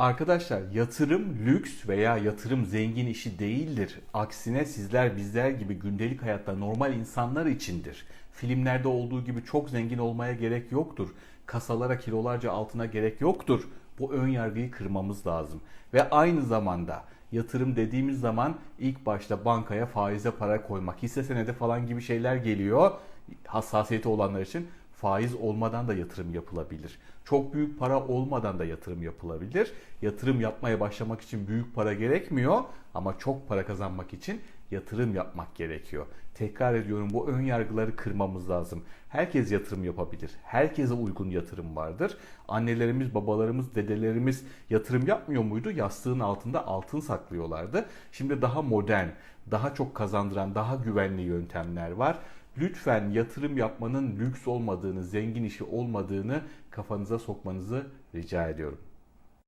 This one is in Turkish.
Arkadaşlar yatırım lüks veya yatırım zengin işi değildir. Aksine sizler bizler gibi gündelik hayatta normal insanlar içindir. Filmlerde olduğu gibi çok zengin olmaya gerek yoktur. Kasalara kilolarca altına gerek yoktur. Bu ön yargıyı kırmamız lazım. Ve aynı zamanda yatırım dediğimiz zaman ilk başta bankaya faize para koymak, hisse senedi falan gibi şeyler geliyor. Hassasiyeti olanlar için faiz olmadan da yatırım yapılabilir. Çok büyük para olmadan da yatırım yapılabilir. Yatırım yapmaya başlamak için büyük para gerekmiyor ama çok para kazanmak için yatırım yapmak gerekiyor. Tekrar ediyorum bu ön yargıları kırmamız lazım. Herkes yatırım yapabilir. Herkese uygun yatırım vardır. Annelerimiz, babalarımız, dedelerimiz yatırım yapmıyor muydu? Yastığın altında altın saklıyorlardı. Şimdi daha modern, daha çok kazandıran, daha güvenli yöntemler var. Lütfen yatırım yapmanın lüks olmadığını, zengin işi olmadığını kafanıza sokmanızı rica ediyorum.